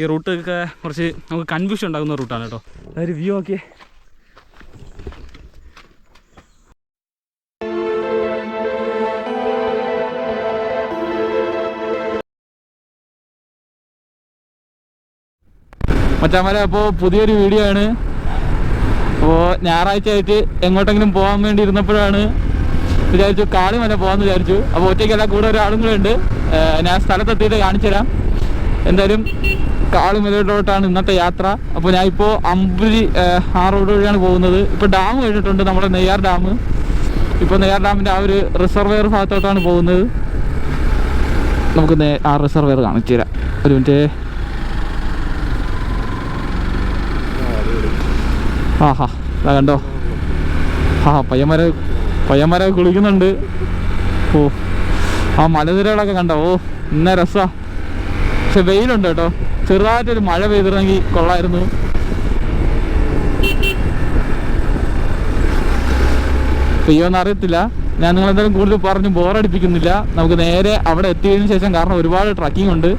ഈ റൂട്ടൊക്കെ കുറച്ച് നമുക്ക് കൺഫ്യൂഷൻ ഉണ്ടാകുന്ന റൂട്ടാണ് കേട്ടോ. അതൊരു വ്യൂ ഒക്കെ മച്ചാമാരെ അപ്പോൾ പുതിയൊരു വീഡിയോ ആണ്. അപ്പോൾ ഞായറാഴ്ച ആയിട്ട് എങ്ങോട്ടെങ്കിലും പോകാൻ വേണ്ടി ഇരുന്നപ്പോഴാണ് വിചാരിച്ചു കാളിമല പോകാമെന്ന് വിചാരിച്ചു. അപ്പോൾ ഒറ്റയ്ക്കല്ല കൂടെ ഒരാളും കൂടെ ഉണ്ട്. ഞാൻ സ്ഥലത്തെത്തിയിട്ട് കാണിച്ചു തരാം എന്തായാലും കാളിമലയിലോട്ടാണ് ഇന്നത്തെ യാത്ര. അപ്പോൾ ഞാൻ ഇപ്പോൾ അമ്പുരി ആ റോഡ് വഴിയാണ് പോകുന്നത്. ഇപ്പോൾ ഡാം കഴിഞ്ഞിട്ടുണ്ട് നമ്മുടെ നെയ്യാർ ഡാം. ഇപ്പോൾ നെയ്യാർ ഡാമിന്റെ ആ ഒരു റിസർവെയർ ഭാഗത്തോട്ടാണ് പോകുന്നത്. നമുക്ക് നേ- ആ റിസർവെയർ കാണിച്ചു തരാം ഒരു മിനിറ്റ്. ആഹാ ഇതാ കണ്ടോ? ആ പയ്യന്മാര പയ്യന്മാര കുളിക്കുന്നുണ്ട്. ഓ. ആ മലനിരകളൊക്കെ കണ്ടോ? ഓ ഇന്ന രസാ. പക്ഷെ വെയിലുണ്ട് കേട്ടോ. ചെറുതായിട്ടൊരു മഴ പെയ്തിരുന്നെങ്കിൽ കൊള്ളായിരുന്നു. പെയ്യോന്ന് അറിയത്തില്ല. ഞാൻ നിങ്ങളെന്തായാലും കൂടുതൽ പറഞ്ഞു ബോറടിപ്പിക്കുന്നില്ല. നമുക്ക് നേരെ അവിടെ എത്തിയതിനു ശേഷം കാരണം ഒരുപാട് ട്രക്കിംഗ് ഉണ്ട്.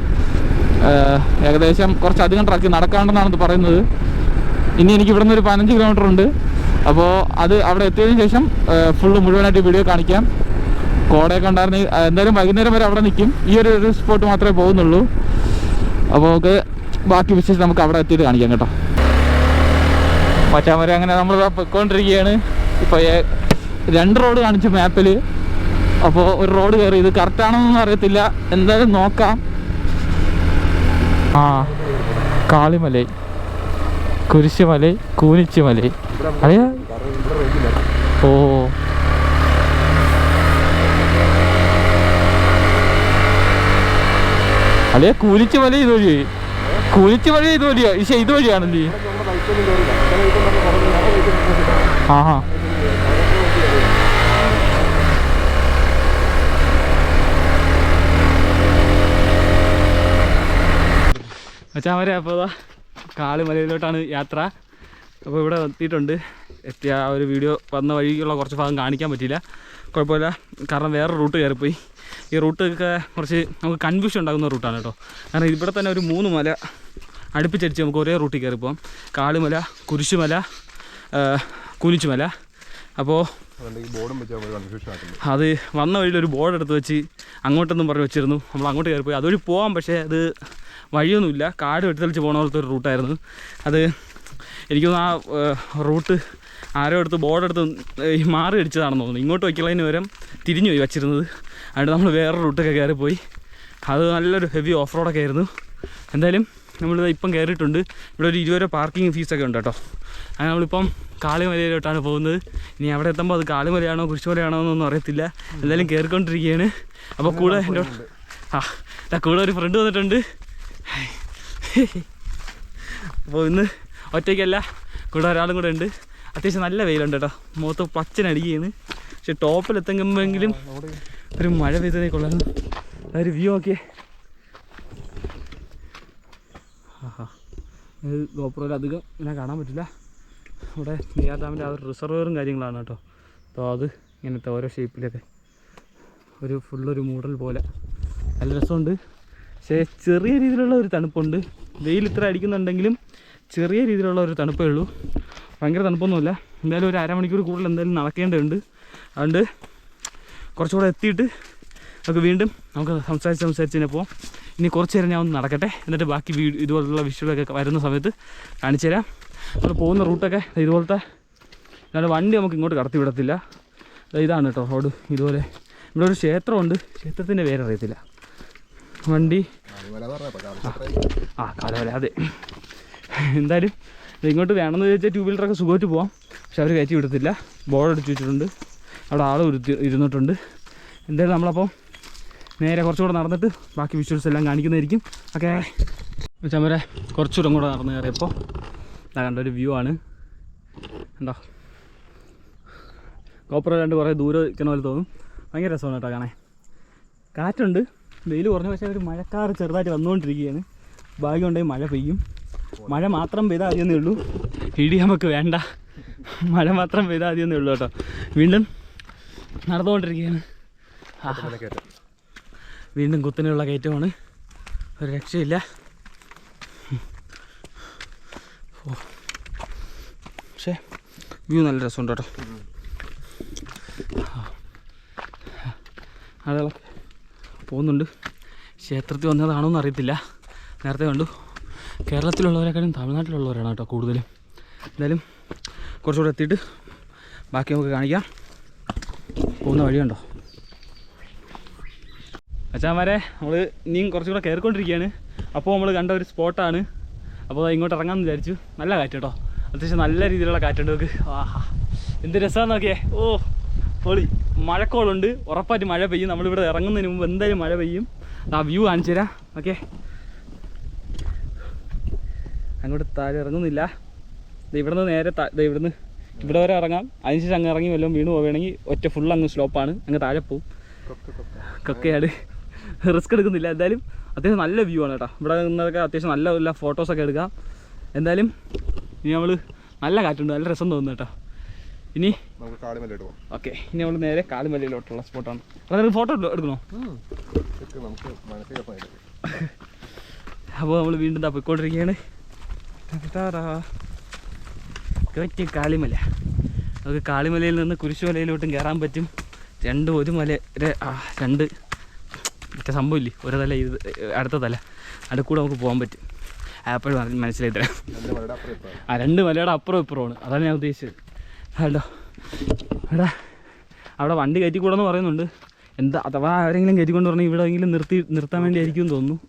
ഏകദേശം കുറച്ചധികം ട്രക്കിംഗ് നടക്കാണ്ടെന്നാണ് പറയുന്നത്. ഇനി എനിക്ക് ഇവിടുന്ന് ഒരു പതിനഞ്ച് കിലോമീറ്റർ ഉണ്ട്. അപ്പോൾ അത് അവിടെ എത്തിയതിനു ശേഷം ഫുള്ള് മുഴുവനായിട്ട് വീഡിയോ കാണിക്കാം. കോടയൊക്കെ ഉണ്ടായിരുന്നെങ്കിൽ എന്തായാലും വൈകുന്നേരം വരെ അവിടെ നിൽക്കും. ഈ ഒരു സ്പോട്ട് മാത്രമേ പോകുന്നുള്ളൂ. അപ്പോൾ നമുക്ക് ബാക്കി വിശേഷം നമുക്ക് അവിടെ എത്തിയിട്ട് കാണിക്കാം കേട്ടോ. മച്ചാൻ അങ്ങനെ നമ്മൾ പൊയ്ക്കൊണ്ടിരിക്കുകയാണ്. ഇപ്പോൾ രണ്ട് റോഡ് കാണിച്ചു മാപ്പിൽ അപ്പോൾ ഒരു റോഡ് കയറി ഇത് കറക്റ്റാണോന്നൊന്നും അറിയത്തില്ല. എന്തായാലും നോക്കാം. ആ കാളിമലൈ. കുരിശുമലൈ കൂനിച്ചുമലൈ. അറിയാ ഓ അല്ലേ കൂലിച്ചുമല ഇത് കൂലിച്ചുമല ഇതുവഴിയോ ഇത് വഴിയാണല്ലേ? ആഹാ. മച്ചാൻ അപ്പോൾ കാളിമലയിലോട്ടാണ് യാത്ര. അപ്പോൾ ഇവിടെ എത്തിയിട്ടുണ്ട്. എത്തിയ ആ ഒരു വീഡിയോ വന്ന വഴിക്കുള്ള കുറച്ച് ഭാഗം കാണിക്കാൻ പറ്റിയില്ല. കുഴപ്പമില്ല. കാരണം വേറെ റൂട്ട് കയറിപ്പോയി. ഈ റൂട്ടൊക്കെ കുറച്ച് നമുക്ക് കൺഫ്യൂഷൻ ഉണ്ടാകുന്ന റൂട്ടാണ് കേട്ടോ. കാരണം ഇവിടെ തന്നെ ഒരു മൂന്ന് മല അടുപ്പിച്ചടിച്ച് നമുക്ക് ഒരേ റൂട്ടിൽ കയറി പോകാം കാളിമല കുരിശുമല കുനിച്ചുമല. അപ്പോൾ അത് വന്ന വഴിയിൽ ഒരു ബോർഡ് എടുത്ത് വെച്ച് അങ്ങോട്ടൊന്നും പറഞ്ഞ് വെച്ചിരുന്നു. നമ്മൾ അങ്ങോട്ട് കയറിപ്പോയി. അതുവഴി പോകാം പക്ഷേ അത് വഴിയൊന്നുമില്ല. കാട് വെട്ടിത്തെളിച്ച് പോകണ പോലത്തെ ഒരു റൂട്ടായിരുന്നു അത് എനിക്ക് ആ റൂട്ട് ആരോ എടുത്ത് ബോർഡ് എടുത്ത് മാറി അടിച്ചതാണെന്ന് തോന്നുന്നു. ഇങ്ങോട്ട് വയ്ക്കുന്നതിന് പകരം തിരിഞ്ഞു പോയി വെച്ചിരുന്നത്. അതുകൊണ്ട് നമ്മൾ വേറെ റൂട്ടൊക്കെ കയറിപ്പോയി. അത് നല്ലൊരു ഹെവി ഓഫ് റോഡൊക്കെ ആയിരുന്നു. എന്തായാലും നമ്മൾ ഇപ്പം കയറിയിട്ടുണ്ട്. ഇവിടെ ഒരു ഇരുപത് രൂപ പാർക്കിംഗ് ഫീസൊക്കെ ഉണ്ട് കേട്ടോ. അങ്ങനെ നമ്മളിപ്പം കാളിമലയിലോട്ടാണ് പോകുന്നത്. ഇനി അവിടെ എത്തുമ്പോൾ അത് കാളിമലയാണോ കുരിശുമലയാണോ എന്നൊന്നും അറിയത്തില്ല. എന്തായാലും കയറിക്കൊണ്ടിരിക്കുകയാണ്. അപ്പോൾ കൂടെ എന്റെ ആ കൂടെ ഒരു ഫ്രണ്ട് വന്നിട്ടുണ്ട്. അപ്പോൾ ഇന്ന് ഒറ്റയ്ക്കല്ല കൂടെ ഒരാളും കൂടെ ഉണ്ട്. അത്യാവശ്യം നല്ല വെയിലുണ്ട് കേട്ടോ. മുഖത്ത് പച്ചനടിക്കുകയാണ്. പക്ഷെ ടോപ്പിലെത്തുമ്പോഴെങ്കിലും ഒരു മഴ പെയ്തതേ കൊള്ളായിരുന്നു ഒരു വ്യൂ ഒക്കെ ആഹാ. ഇത് ഗോപുരത്തിൽ അധികം ഇങ്ങനെ കാണാൻ പറ്റില്ല. ഇവിടെ നെയ്യാർ ഡാമിന്റെ ആ ഒരു റിസർവറും കാര്യങ്ങളാണ് കേട്ടോ. അപ്പോൾ അത് ഇങ്ങനത്തെ ഓരോ ഷേപ്പിലൊക്കെ ഒരു ഫുള്ളൊരു മൂടൽ പോലെ. നല്ല രസമുണ്ട്. പക്ഷേ ചെറിയ രീതിയിലുള്ള ഒരു തണുപ്പുണ്ട്. വെയിൽ ഇത്ര അടിക്കുന്നുണ്ടെങ്കിലും ചെറിയ രീതിയിലുള്ള ഒരു തണുപ്പേ ഉള്ളൂ. ഭയങ്കര തണുപ്പൊന്നുമില്ല. എന്തായാലും ഒരു അരമണിക്കൂർ കൂടുതൽ എന്തായാലും നടക്കേണ്ടതുണ്ട്. അതുകൊണ്ട് കുറച്ചുകൂടെ എത്തിയിട്ട് നമുക്ക് വീണ്ടും നമുക്ക് സംസാരിച്ച് സംസാരിച്ച് തന്നെ പോവാം. ഇനി കുറച്ച് നേരം ഞാൻ ഒന്ന് നടക്കട്ടെ. എന്നിട്ട് ബാക്കി വീഡിയോ ഇതുപോലുള്ള വിഷയങ്ങളൊക്കെ വരുന്ന സമയത്ത് കാണിച്ചു തരാം. നമ്മൾ പോകുന്ന റൂട്ടൊക്കെ ഇതുപോലത്തെ അല്ലാണ്ട് വണ്ടി നമുക്ക് ഇങ്ങോട്ട് കടത്തി വിടത്തില്ല. ഇതാണ് കേട്ടോ റോഡ് ഇതുപോലെ. ഇവിടെ ഒരു ക്ഷേത്രമുണ്ട്. ക്ഷേത്രത്തിന്റെ പേരറിയത്തില്ല. വണ്ടി. ആ കാലവല അതെ. എന്തായാലും ഇങ്ങോട്ട് വേണമെന്ന് ചോദിച്ചാൽ ടൂ വീലറൊക്കെ സുഖമായിട്ട് പോവാം. പക്ഷെ അവർ കയറ്റി വിടത്തില്ല. ബോർഡ് അടിച്ചു വെച്ചിട്ടുണ്ട്. അവിടെ ആൾ ഉരുത്തി ഇരുന്നിട്ടുണ്ട്. എന്തായാലും നമ്മളപ്പോൾ നേരെ കുറച്ചുകൂടെ നടന്നിട്ട് ബാക്കി വിഷ്വൽസ് എല്ലാം കാണിക്കുന്നതായിരിക്കും. ഓക്കെ. ചമരെ കുറച്ചുകൂടെ കൂടെ നടന്ന് കയറിയപ്പോൾ ഇതാ കണ്ട ഒരു വ്യൂ ആണ്. ഉണ്ടോ കോപ്പറ രണ്ട് കുറേ ദൂരെ നിൽക്കുന്ന പോലെ തോന്നും. ഭയങ്കര രസമാണ് കേട്ടോ കാണാൻ. കാറ്റുണ്ട്. വെയിൽ കുറഞ്ഞ. പക്ഷേ ഒരു മഴക്കാറ് ചെറുതായിട്ട് വന്നുകൊണ്ടിരിക്കുകയാണ്. ഭാഗ്യമുണ്ടെങ്കിൽ മഴ പെയ്യും. മഴ മാത്രം പെയ്താൽ മതിയെന്നേ ഉള്ളൂ. ഇടി നമുക്ക് വേണ്ട. മഴ മാത്രം പെയ്താൽ മതിയെന്നേ ഉള്ളൂ കേട്ടോ. വീണ്ടും നടന്നുകൊണ്ടിരിക്കുകയാണ്. വീണ്ടും കുത്തനെയുള്ള കയറ്റമാണ്. ഒരു രക്ഷയില്ല. ഓ. പക്ഷേ വ്യൂ നല്ല രസമുണ്ട് കേട്ടോ. ആളുകളൊക്കെ പോകുന്നുണ്ട്. ക്ഷേത്രത്തിൽ വന്നതാണോന്ന് അറിയത്തില്ല നേരത്തെ കണ്ടു. കേരളത്തിലുള്ളവരെക്കാളും തമിഴ്നാട്ടിലുള്ളവരാണ് കേട്ടോ കൂടുതലും. എന്തായാലും കുറച്ചുകൂടെ എത്തിയിട്ട് ബാക്കി നമുക്ക് കാണിക്കാം. പോകുന്ന വഴിയുണ്ടോ? അച്ഛാമാരെ നമ്മൾ ഇനിയും കുറച്ചുകൂടെ കയറിക്കൊണ്ടിരിക്കുകയാണ്. അപ്പോൾ നമ്മൾ കണ്ട ഒരു സ്പോട്ടാണ്. അപ്പോൾ ഇങ്ങോട്ട് ഇറങ്ങാമെന്ന് വിചാരിച്ചു. നല്ല കാറ്റ് കേട്ടോ. അത്യാവശ്യം നല്ല രീതിയിലുള്ള കാറ്റുണ്ട് നമുക്ക് ആഹാ. എന്ത് രസമാണെന്ന് നോക്കിയേ. ഓ പൊളി. മഴക്കോളുണ്ട്. ഉറപ്പായിട്ട് മഴ പെയ്യും. നമ്മളിവിടെ ഇറങ്ങുന്നതിന് മുമ്പ് എന്തായാലും മഴ പെയ്യും. ആ വ്യൂ കാണിച്ചു തരാം. ഓക്കെ. അങ്ങോട്ട് താഴെ ഇറങ്ങുന്നില്ല. ഇവിടുന്ന് നേരെ ഇവിടുന്ന് ഇവിടെ വരെ ഇറങ്ങാം. അതിനുശേഷം അങ്ങ് ഇറങ്ങി വല്ലതും വീണ് പോവുകയാണെങ്കിൽ ഒറ്റ ഫുൾ അങ്ങ് സ്ലോപ്പാണ് അങ്ങ് താഴെ പോവും. കൊക്കയാണ് കൊക്ക്. കൊക്കെയാണ് റിസ്ക് എടുക്കുന്നില്ല. എന്തായാലും അത്യാവശ്യം നല്ല വ്യൂ ആണ് കേട്ടോ. ഇവിടെ നിന്നൊക്കെ അത്യാവശ്യം നല്ല നല്ല ഫോട്ടോസൊക്കെ എടുക്കാം. എന്തായാലും ഇനി നമ്മൾ നല്ല കാറ്റുണ്ട്. നല്ല രസം തോന്നുന്നു കേട്ടോ. ഇനി ഓക്കെ. ഇനി നമ്മൾ നേരെ കാളിമലയിലോട്ടുള്ള സ്പോട്ടാണ് അതായത് ഫോട്ടോ എടുക്കണോ? അപ്പോൾ നമ്മൾ വീണ്ടും ഇതാ പോയിക്കൊണ്ടിരിക്കുകയാണ്. ടാറ്റാ. കാളിമല. നമുക്ക് കാളിമലയിൽ നിന്ന് കുരിശുമലയിലോട്ടും കയറാൻ പറ്റും. രണ്ട് ഒരു മല രണ്ട്. മറ്റേ സംഭവമില്ലേ? ഒരു തല ഇത് അടുത്ത തല. അടുക്കൂടെ നമുക്ക് പോകാൻ പറ്റും. ആപ്പിൾ മനസ്സിലായി തരാം. ആ രണ്ട് മലയുടെ അപ്പുറം ഇപ്പുറമാണ് അതാണ് ഞാൻ ഉദ്ദേശിച്ചത്. ഹലോ എടാ അവിടെ വണ്ടി കയറ്റിക്കൂടെന്ന് പറയുന്നുണ്ട്. എന്താ അഥവാ ആരെങ്കിലും കയറ്റിക്കൊണ്ട് പറഞ്ഞാൽ ഇവിടെ എങ്കിലും നിർത്തി നിർത്താൻ വേണ്ടി ആയിരിക്കും തോന്നുന്നു.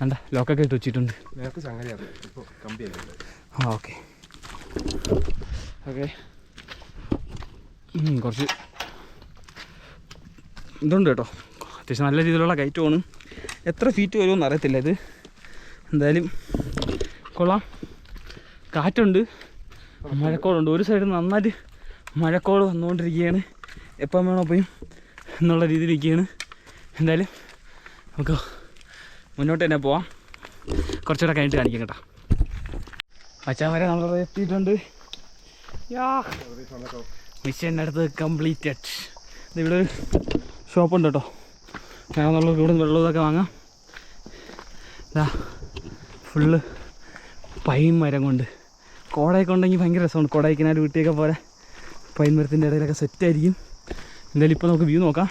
വേണ്ട ലോക്കൊക്കെ ഇട്ട് വെച്ചിട്ടുണ്ട്. ഓക്കെ. ഓക്കെ. കുറച്ച് ഇതുണ്ട് കേട്ടോ. അത്യാവശ്യം നല്ല രീതിയിലുള്ള കയറ്റമാണ് എത്ര ഫീറ്റ് വരുമെന്ന് അറിയത്തില്ല ഇത്. എന്തായാലും കൊള്ളാം. കാറ്റുണ്ട്. മഴക്കോളുണ്ട്. ഒരു സൈഡിൽ നന്നായിട്ട് മഴക്കോൾ വന്നുകൊണ്ടിരിക്കുകയാണ്. എപ്പം വേണോ പോയും എന്നുള്ള രീതിയിലിരിക്കുകയാണ് എന്തായാലും നമുക്ക് മുന്നോട്ട് തന്നെ പോവാം. കുറച്ചുകൂടെ കഴിഞ്ഞിട്ട് കാണിക്കാം കേട്ടോ. അച്ഛൻ വരെ നമ്മൾ എത്തിയിട്ടുണ്ട്. മിഷൻ അടുത്ത് കംപ്ലീറ്റഡ് ഇവിടെ ഒരു ഷോപ്പുണ്ട് കേട്ടോ. വേണമെന്നുള്ളവർക്ക് ഇവിടെ നിന്ന് വെള്ളം ഇതൊക്കെ വാങ്ങാം. ഇതാ ഫുള്ള് പൈൻ മരം കൊണ്ട്. കോടയൊക്കെ ഉണ്ടെങ്കിൽ ഭയങ്കര രസമാണ്. കോടയ്ക്കനാൽ വീട്ടിയൊക്കെ പോലെ പൈൻ മരത്തിന്റെ ഇടയിലൊക്കെ സെറ്റായിരിക്കും എന്തായാലും ഇപ്പോൾ നമുക്ക് വ്യൂ നോക്കാം.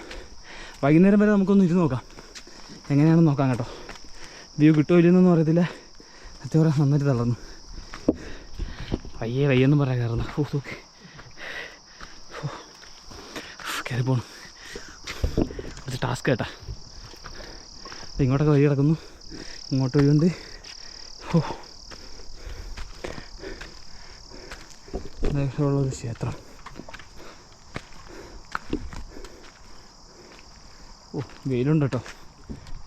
വൈകുന്നേരം വരെ നമുക്കൊന്ന് ഇരുന്ന് നോക്കാം. എങ്ങനെയാണെന്ന് നോക്കാം കേട്ടോ. വ്യൂ കിട്ടുമോ ഇല്ലെന്നൊന്നും അറിയത്തില്ല. അത്യാവശ്യം നന്നായിട്ട് തളർന്നു. വയ്യേ വയ്യെന്നും പറയാൻ കയറുന്ന ഓ കയറി പോണു. കുറച്ച് ടാസ്ക് കേട്ടാ. ഇങ്ങോട്ടൊക്കെ വഴി കിടക്കുന്നു. ഇങ്ങോട്ട് വഴിയുണ്ട് ഓ ഉള്ളൊരു ക്ഷേത്രം. ഓ വെയിലുണ്ട് കേട്ടോ.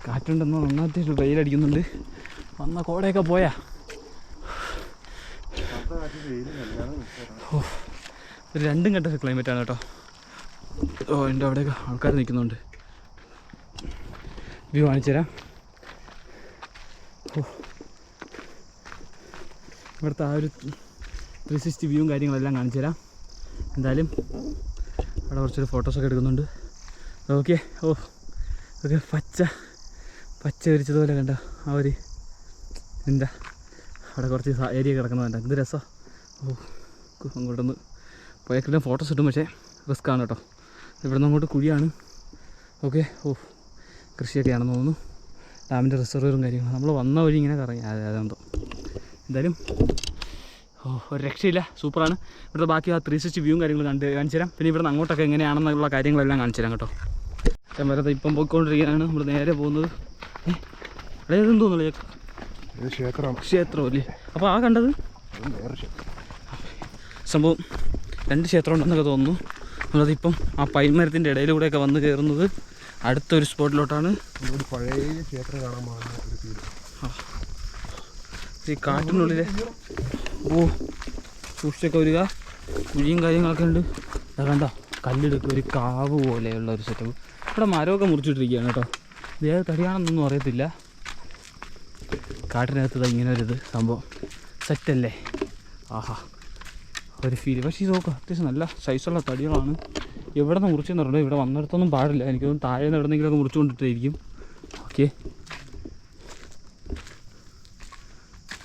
കാറ്റുണ്ടെന്നോ നന്നായിട്ട് വെയിലടിക്കുന്നുണ്ട്. വന്ന കോടയൊക്കെ പോയാ. ഒരു രണ്ടും ക്ലൈമറ്റ് ആണ് കേട്ടോ. ഓ എന്റെ അവിടെയൊക്കെ ആൾക്കാർ നിൽക്കുന്നുണ്ട്. വ്യൂ കാണിച്ചു തരാം. ഓ. ഇവിടുത്തെ ആ ഒരു ത്രീ സിക്സ്റ്റി വ്യൂവും കാര്യങ്ങളെല്ലാം കാണിച്ചു തരാം. എന്തായാലും അവിടെ കുറച്ചൊരു ഫോട്ടോസൊക്കെ എടുക്കുന്നുണ്ട്. ഓക്കെ ഓ ഓക്കെ പച്ച പച്ച വിരിച്ചതുപോലെ കണ്ട ആ ഒരു എന്താ? അവിടെ കുറച്ച് ഏരിയ കിടക്കുന്നതുണ്ട് എന്ത് രസമാണ് ഓ അങ്ങോട്ടൊന്ന് പോയേക്കെല്ലാം ഫോട്ടോസ് ഇട്ടും പക്ഷേ റിസ്ക് ആണ് കേട്ടോ. ഇവിടെ നിന്ന് അങ്ങോട്ട് കുഴിയാണ്. ഓക്കെ ഓ കൃഷിയൊക്കെയാണെന്ന് തോന്നുന്നു. ഡാമിന്റെ റിസർവറും കാര്യങ്ങളും. നമ്മൾ വന്ന വഴി ഇങ്ങനെ കറങ്ങി. അതെ അതെന്തോ എന്തായാലും ഓ ഒരു രക്ഷയില്ല. സൂപ്പറാണ് ഇവിടുത്തെ ബാക്കി ആ ത്രീ സിക്സ്റ്റി വ്യൂവും കാര്യങ്ങളും കണ്ട് കാണിച്ചു തരാം. പിന്നെ ഇവിടുന്ന് അങ്ങോട്ടൊക്കെ എങ്ങനെയാണെന്നുള്ള കാര്യങ്ങളെല്ലാം കാണിച്ചു തരാം കേട്ടോ. വരുന്നത് ഇപ്പം പോയിക്കൊണ്ടിരിക്കുകയാണ്. നമ്മൾ നേരെ പോകുന്നത്. ഏ അതെന്ത് തോന്നുന്നു? ക്ഷേത്രം. ക്ഷേത്രം അല്ലേ? അപ്പോൾ ആ കണ്ടത്? സംഭവം രണ്ട് ക്ഷേത്രം ഉണ്ടെന്നൊക്കെ തോന്നുന്നു. നമ്മളതിപ്പം ആ പൈമരത്തിന്റെ ഇടയിലൂടെയൊക്കെ വന്ന് കയറുന്നത് അടുത്തൊരു സ്പോട്ടിലോട്ടാണ്. പഴയ ക്ഷേത്രം കാണാൻ ഈ കാട്ടിനുള്ളിലെ ഓ സൂക്ഷിച്ചൊക്കെ വരിക. കുഴിയും കാര്യങ്ങളൊക്കെ ഉണ്ട്. കണ്ടോ കല്ലെടുക്കുക ഒരു കാവ് പോലെയുള്ള ഒരു സെറ്റപ്പ് ഇവിടെ മരമൊക്കെ മുറിച്ചിട്ടിരിക്കുകയാണ് കേട്ടോ. ഇതേത് തടിയാണെന്നൊന്നും അറിയത്തില്ല. കാട്ടിനകത്ത് ഇങ്ങനെ ഒരു ഇത് സംഭവം സെറ്റല്ലേ ആഹാ. ഒരു ഫീൽ പക്ഷേ ഇത് നോക്കുക അത്യാവശ്യം നല്ല സൈസുള്ള തടികളാണ്. എവിടെ നിന്ന് മുറിച്ചെന്ന് പറഞ്ഞാൽ ഇവിടെ വന്നിടത്തൊന്നും പാടില്ല. എനിക്കൊന്നും താഴെ നിന്ന് എവിടെന്നെങ്കിലും മുറിച്ചു കൊണ്ടിട്ടായിരിക്കും ഓക്കെ.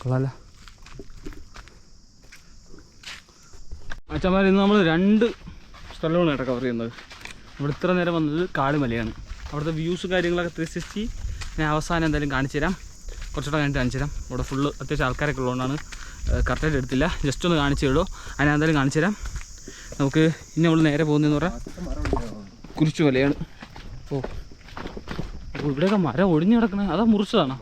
കൊള്ളാല. അച്ഛന്മാർ ഇന്ന് നമ്മൾ രണ്ട് സ്ഥലമാണ് കവർ ചെയ്യുന്നത്. ഇവിടെ ഇത്ര നേരം വന്നത് കാളിമലയാണ്. അവിടുത്തെ വ്യൂസ് കാര്യങ്ങളൊക്കെ ത്രീ സിക്സ്റ്റി ഞാൻ അവസാനം എന്തായാലും കാണിച്ചു തരാം കുറച്ചുകൂടെ കഴിഞ്ഞിട്ട് കാണിച്ചു തരാം ഇവിടെ ഫുള്ള് അത്യാവശ്യം ആൾക്കാരൊക്കെ ഉള്ളതുകൊണ്ടാണ് കറക്റ്റായിട്ട് എടുത്തില്ല. ജസ്റ്റ് ഒന്ന് കാണിച്ചു തരുമോ അതിനെ എന്തായാലും കാണിച്ചു തരാം. നമുക്ക് ഇനി നമ്മൾ നേരെ പോകുന്നതെന്ന് പറഞ്ഞാൽ കുരിച്ചു മലയാണ് ഓ. ഇവിടെയൊക്കെ മരം ഒടിഞ്ഞു കിടക്കണേ. അതാ മുറിച്ചതാണോ.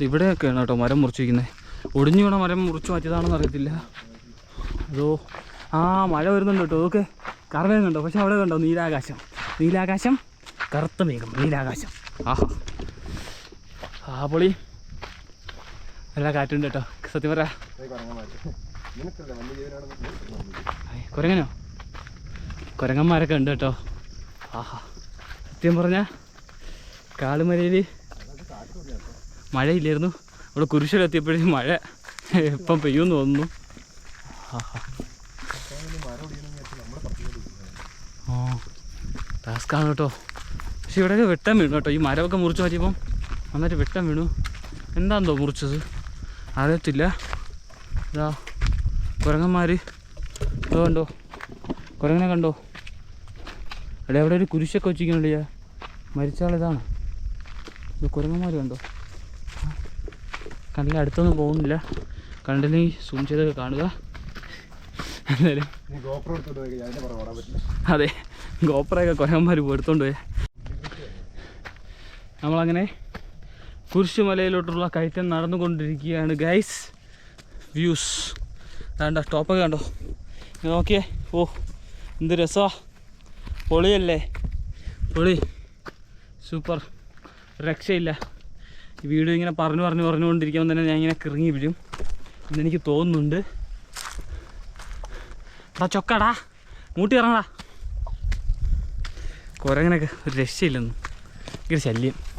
ഇവിടെയൊക്കെയാണ് കേട്ടോ മരം മുറിച്ചിരിക്കുന്നത്. ഒടിഞ്ഞു വീണ മരം മുറിച്ച് മാറ്റിയതാണെന്ന് അറിയത്തില്ല. അതോ ആ മഴ വരുന്നുണ്ട് കേട്ടോ. അതൊക്കെ കറവേം കണ്ടോ? പക്ഷെ അവിടെ കണ്ടോ? നീലാകാശം. നീലാകാശം കറുത്ത മേഘം. നീലാകാശം. ആഹാ. ആ പൊളി. നല്ല കാറ്റുണ്ട് കേട്ടോ. സത്യം പറ. നിനക്കല്ലേ വന്യജീവനാണെന്ന് കുരങ്ങനോ? കുരങ്ങന്മാരൊക്കെ ഉണ്ട് കേട്ടോ. ആഹാ. സത്യം പറഞ്ഞ കാളുമലയിൽ മഴയില്ലായിരുന്നു. ഇവിടെ കുരിശിലെത്തിയപ്പോഴും മഴ ഇപ്പം പെയ്യുമെന്ന് തോന്നുന്നു. ഓ ടാസ്ക്കാണ് കേട്ടോ. പക്ഷെ ഇവിടെയൊക്കെ വെട്ടം വീണു കേട്ടോ. ഈ മരമൊക്കെ മുറിച്ച് മാറ്റിയപ്പം നന്നായിട്ട് വെട്ടം വീണു. എന്താണെന്തോ മുറിച്ചത്? അറിയത്തില്ല. ഇതാ കുരങ്ങന്മാർ ഇത് കണ്ടോ? കുരങ്ങനെ കണ്ടോ? അവിടെ അവിടെ ഒരു കുരിശൊക്കെ വെച്ചിരിക്കുന്നുണ്ട് ഞാൻ മരിച്ചാളിതാണ് ഇത് കുരങ്ങന്മാർ കണ്ടോ? കണ്ടില്ല അടുത്തൊന്നും പോകുന്നില്ല. കണ്ടില്ലെങ്കിൽ സൂം ചെയ്തൊക്കെ കാണുക. എന്തായാലും അതെ ഗോപ്രയൊക്കെ കുരങ്ങന്മാർ എടുത്തോണ്ട് പോയി. നമ്മളങ്ങനെ കുരിശുമലയിലോട്ടുള്ള കയറ്റം നടന്നുകൊണ്ടിരിക്കുകയാണ് ഗൈസ് വ്യൂസ് വേണ്ട ടോപ്പൊക്കെ കണ്ടോ? നോക്കിയേ. ഓ എന്ത് രസമാ പൊളിയല്ലേ? പൊളി. സൂപ്പർ. രക്ഷയില്ല. ഈ വീഡിയോ ഇങ്ങനെ പറഞ്ഞു പറഞ്ഞു പറഞ്ഞുകൊണ്ടിരിക്കുമ്പോൾ തന്നെ ഞാൻ ഇങ്ങനെ കിറങ്ങി വീഴും. എന്നെനിക്ക് തോന്നുന്നുണ്ട്. എടാ ചൊക്കടാ. മൂട്ടി ഇറങ്ങടാ. കുരങ്ങനൊക്കെ ഒരു രക്ഷയില്ലെന്ന്. ഭയങ്കര ശല്യം.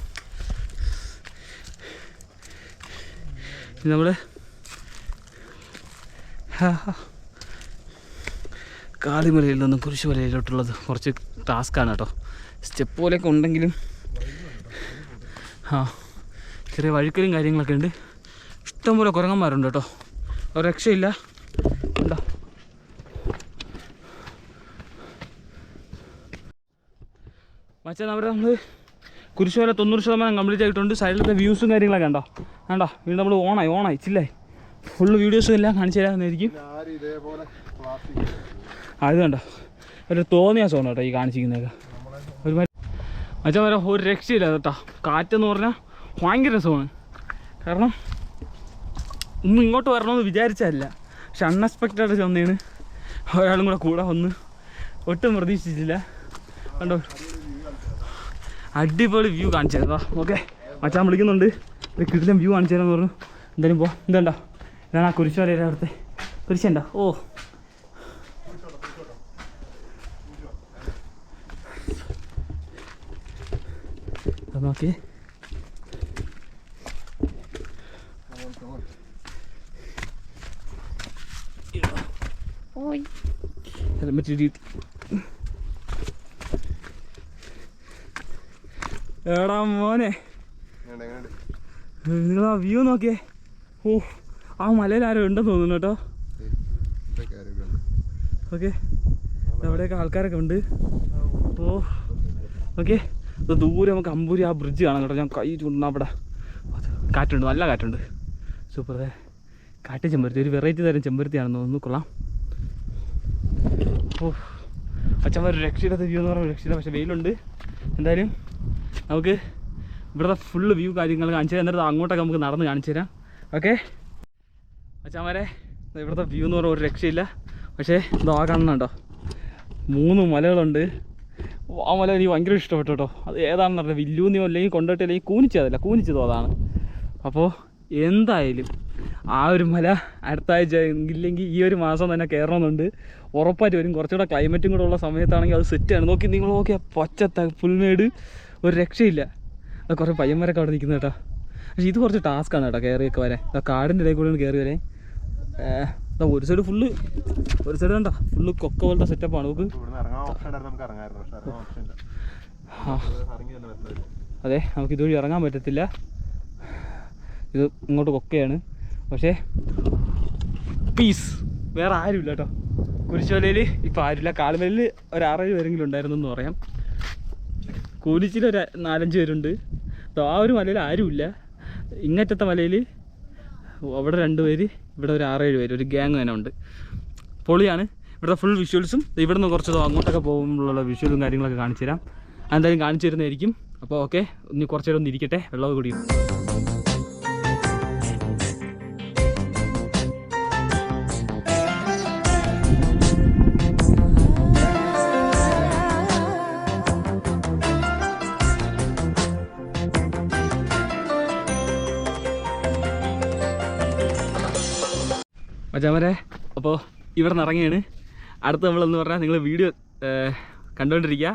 നമ്മൾ കാളിമലയിൽ നിന്നും കുരിശുമലയിലോട്ടുള്ളത് കുറച്ച് ടാസ്ക്കാണ് കേട്ടോ. സ്റ്റെപ്പ് പോലെയൊക്കെ ഉണ്ടെങ്കിലും. ആ ചെറിയ വഴുക്കലും കാര്യങ്ങളൊക്കെ ഉണ്ട്. ഇഷ്ടംപോലെ കുരങ്ങന്മാരുണ്ട് കേട്ടോ. ഒരു രക്ഷയില്ല. ഉണ്ടോ? മച്ചാ നമ്മുടെ നമ്മൾ കുരിശുമല തൊണ്ണൂറ് ശതമാനം കംപ്ലീറ്റ് ആയിട്ടുണ്ട്. സൈഡിലത്തെ വ്യൂസും കാര്യങ്ങളൊക്കെ ഉണ്ടോ വേണ്ടോ വീണ്ടും നമ്മൾ ഓണായി ഓണായി. ചില്ലേ ഫുള്ള് വീഡിയോസും എല്ലാം കാണിച്ചു തരാമെന്നായിരിക്കും. അത് കണ്ടോ? ഒരു തോന്നിയ സോണ് കേട്ടോ ഈ കാണിച്ചിരിക്കുന്നതൊക്കെ. ഒരുമാതിരി മച്ചാ വരെ ഒരു രക്ഷയില്ല കേട്ടോ. കാറ്റെന്ന് പറഞ്ഞാൽ ഭയങ്കര രസമാണ്. കാരണം ഒന്നും ഇങ്ങോട്ട് വരണമെന്ന് വിചാരിച്ചതല്ല. പക്ഷെ അൺഎക്സ്പെക്റ്റഡ് ചെന്നേണ് ഒരാളും കൂടെ കൂടെ വന്ന് ഒട്ടും പ്രതീക്ഷിച്ചില്ല കണ്ടോ? അടിപൊളി വ്യൂ കാണിച്ചു തരാം ഓക്കെ മച്ചാൻ വിളിക്കുന്നുണ്ട് ഒരു കിടിലം വ്യൂ കാണിച്ചു തരാമെന്ന് പറഞ്ഞു. എന്തായാലും പോ ഇതുണ്ടോ ഇതാണ് ആ കുരിശ് കുരിശുമലയുടെ അവിടുത്തെ കുരിശുണ്ടോ ഓ. നോക്കി. ഹെൽമെറ്റ് ഇടിയിട്ട് എടാ മോനെ. നിങ്ങൾ ആ വ്യൂ നോക്കിയേ. ഓ ആ മലയിൽ ആരോ ഉണ്ടെന്ന് തോന്നുന്നു കേട്ടോ. ഓക്കെ. അവിടെയൊക്കെ ആൾക്കാരൊക്കെ ഉണ്ട്. ഓ ഓക്കെ. ദൂരെ നമുക്ക് അമ്പൂരി ആ ബ്രിഡ്ജ് കാണാം കേട്ടോ. ഞാൻ കൈ ചൂണ്ടാ അവിടെ. കാറ്റുണ്ട് നല്ല കാറ്റുണ്ട്. സൂപ്പർ കാറ്റ് ചെമ്പരുത്തി ഒരു വെറൈറ്റി തരം ചെമ്പരുത്തിയാണെന്ന് തോന്നുന്നു. കൊള്ളാം. ഓ അച്ഛൻ ഒരു രക്ഷയില്ലാത്ത വ്യൂ എന്ന് പറഞ്ഞാൽ രക്ഷയില്ല. പക്ഷേ വെയിലുണ്ട്. എന്തായാലും നമുക്ക് ഇവിടുത്തെ ഫുള്ള് വ്യൂ കാര്യങ്ങൾ കാണിച്ചു തരാം. എന്നിട്ട് അങ്ങോട്ടൊക്കെ നമുക്ക് നടന്ന് കാണിച്ചു തരാം. ഓക്കെ അച്ഛന്മാരെ ഇവിടുത്തെ വ്യൂ എന്ന് പറഞ്ഞാൽ ഒരു രക്ഷയില്ല. പക്ഷേ ഇതാ കാണുന്നുണ്ടോ മൂന്ന് മലകളുണ്ട്. ആ മല എനിക്ക് ഭയങ്കര ഇഷ്ടപ്പെട്ടു കേട്ടോ. അത് ഏതാണെന്ന് പറഞ്ഞാൽ വില്ലൂന്നിയോ അല്ലെങ്കിൽ കൊണ്ടിട്ട് അല്ലെങ്കിൽ കൂനിച്ചതല്ല കൂനിച്ചതോ അതാണ്. അപ്പോൾ എന്തായാലും ആ ഒരു മല അടുത്ത ആഴ്ച ഇല്ലെങ്കിൽ ഈ ഒരു മാസം തന്നെ കയറണമെന്നുണ്ട്. ഉറപ്പായിട്ട് വരും. കുറച്ചുകൂടെ ക്ലൈമറ്റും കൂടെ ഉള്ള സമയത്താണെങ്കിൽ അത് സെറ്റാണ് നോക്കി നിങ്ങൾ നോക്കിയാൽ പച്ചത്ത പുൽമേട് ഒരു രക്ഷയില്ല. അത് കുറേ പയ്യന്മാരൊക്കെ അവിടെ നിൽക്കുന്നത് കേട്ടോ. പക്ഷേ ഇത് കുറച്ച് ടാസ്ക്കാണ് കേട്ടോ കയറിയൊക്കെ വരെ കാടിന്റെ ഇടയിൽ കൂടെയാണ് കയറി വരെ ഒരു സൈഡ് ഫുള്ള് ഒരു സൈഡ് കണ്ടോ? ഫുള്ള് കൊക്ക പോലത്തെ സെറ്റപ്പാണ് നമുക്ക് അതെ നമുക്ക് ഇതുവഴി ഇറങ്ങാൻ പറ്റത്തില്ല. ഇത് ഇങ്ങോട്ട് കൊക്കയാണ്. പക്ഷേ പീസ് വേറെ ആരുമില്ല കേട്ടോ. കുരിശോലയിൽ ഇപ്പോൾ ആരുമില്ല. കാലുമലയിൽ ഒരു ആറേഴ് പേരെങ്കിലും ഉണ്ടായിരുന്നു എന്ന് പറയാം. കൂലിച്ചിൽ ഒരു നാലഞ്ച് പേരുണ്ട്. ആ ഒരു മലയിൽ ആരുമില്ല. ഇങ്ങറ്റത്തെ മലയിൽ അവിടെ രണ്ട് പേര് ഇവിടെ ഒരു ആറേഴ് പേര് ഒരു ഗ്യാങ് തന്നെ ഉണ്ട്. പൊളിയാണ്. ഇവിടുത്തെ ഫുൾ വിഷ്വൽസും ഇവിടെ നിന്ന് കുറച്ച് അങ്ങോട്ടൊക്കെ പോകുമ്പോഴുള്ള വിഷ്വലും കാര്യങ്ങളൊക്കെ കാണിച്ചു തരാം എന്തായാലും കാണിച്ചു തരുന്നതായിരിക്കും. അപ്പോൾ ഓക്കെ ഇനി കുറച്ച് നേരം ഒന്ന് ഇരിക്കട്ടെ. വെള്ളമൊക്കെ കുടിയും മച്ചാമരെ അപ്പോൾ ഇവിടെ നിന്ന് ഇറങ്ങിയാണ്. അടുത്ത് നമ്മളെന്ന് പറഞ്ഞാൽ നിങ്ങൾ വീഡിയോ കണ്ടുകൊണ്ടിരിക്കുക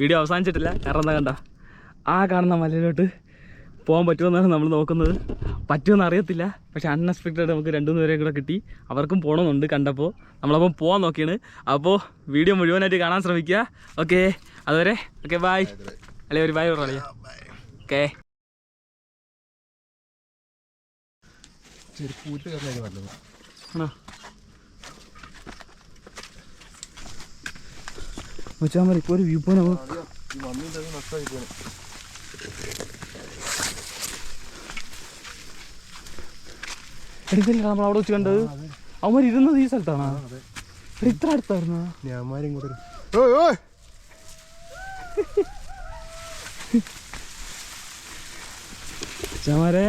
വീഡിയോ അവസാനിച്ചിട്ടില്ല കാരണം എന്താ കണ്ട? ആ കാണുന്ന മലയിലോട്ട് പോകാൻ പറ്റുമെന്നാണ് നമ്മൾ നോക്കുന്നത്. പറ്റുമെന്ന് അറിയത്തില്ല പക്ഷേ അൺഎക്സ്പെക്റ്റഡ് നമുക്ക് രണ്ടു മൂന്ന് പേരെയും കൂടെ കിട്ടി. അവർക്കും പോകണമെന്നുണ്ട് കണ്ടപ്പോൾ നമ്മളപ്പം പോകാൻ നോക്കിയാണ്. അപ്പോൾ വീഡിയോ മുഴുവനായിട്ട് കാണാൻ ശ്രമിക്കുക ഓക്കെ അതുവരെ ഓക്കെ ബായ് അല്ലെ ഒരു ബായ് പറയാ ഓക്കെ. ചെരുപ്പൂറ്റ് കയറുന്നതായിരിക്കും നല്ലത്. ആണോ വെച്ചാൽ മതി ഇപ്പോൾ ഒരു വ്യൂ പോയിന്റ് മണ്ണിന്റെ എടുക്കില്ല നമ്മൾ അവിടെ വെച്ച് കണ്ടത്. അവന്മാർ ഇരുന്നത് ഈ സ്ഥലത്താണോ. ഇത്ര അടുത്തായിരുന്നോ. ഞാന്മാരും ഇങ്ങോട്ട് ഓയ് ഓയ്! ചമാരെ